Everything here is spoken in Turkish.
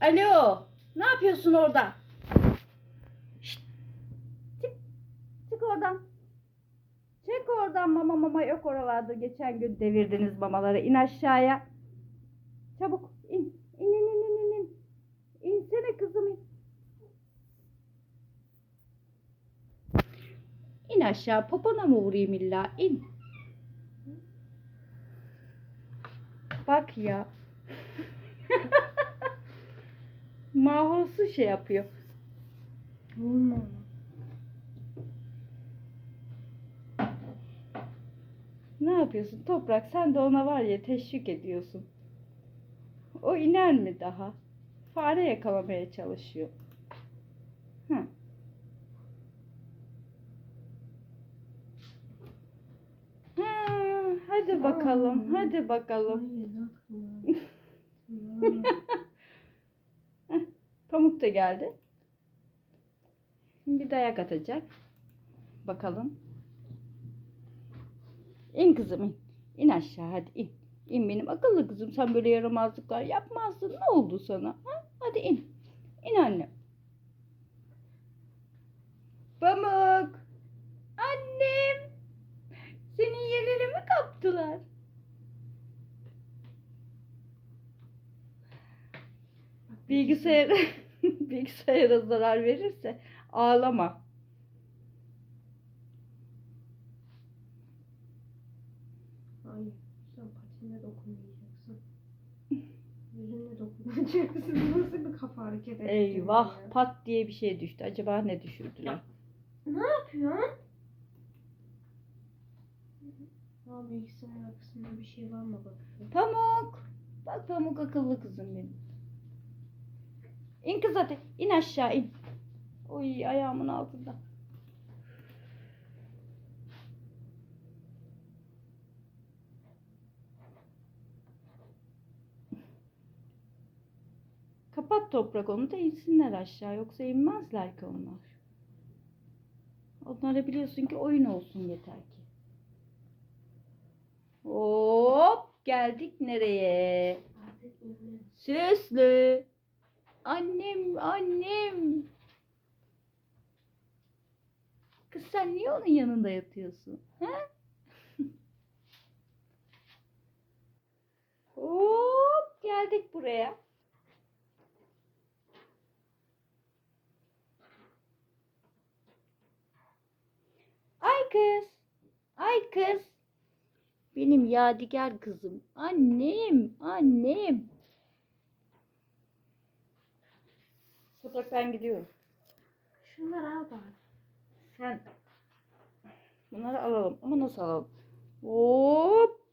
Alo. Ne yapıyorsun orada? Şşt. Çık. Çık oradan. Çık oradan mama mama yok oralarda. Geçen gün devirdiniz mamaları. İn aşağıya. Çabuk. İn in in in in. in. İnsene kızım in. İn aşağı. Popona mı vurayım illa? İn. Bak ya. Mahosu şey yapıyor. Vurma Ne yapıyorsun Toprak? Sen de ona var ya teşvik ediyorsun. O iner mi daha? Fare yakalamaya çalışıyor. Hı. Ha, hadi bakalım, hadi bakalım. Pamuk da geldi. Şimdi bir dayak atacak. Bakalım. İn kızım in. İn aşağı hadi in. İn benim akıllı kızım. Sen böyle yaramazlıklar yapmazdın. Ne oldu sana? Ha? Hadi in. İn annem. Pamuk. Annem. Senin yerleri mi kaptılar? Bilgisayar bilgisayara zarar verirse ağlama. Hayır. Sen patinle dokunmayacaksın. Yüzünle dokunacaksın. Nasıl bir kafa hareket ettin Eyvah ya? pat diye bir şey düştü. Acaba ne düşürdüler? Ne yapıyorsun? Ya bilgisayarın arkasında bir şey var mı bakıyorum. Pamuk. Bak Pamuk akıllı kızım benim. İn kız hadi. İn aşağı in. Oy ayağımın altında. Kapat toprak onu da insinler aşağı. Yoksa inmezler ki onlar. Onlara biliyorsun ki oyun olsun yeter ki. Hop geldik nereye? Süslü. Annem, annem. Kız sen niye onun yanında yatıyorsun? He? Hop geldik buraya. Ay kız. Ay kız. Benim yadigar kızım. Annem, annem. Toprak ben gidiyorum. Şunları al bari. Sen bunları alalım. Ama nasıl alalım? Hoppa.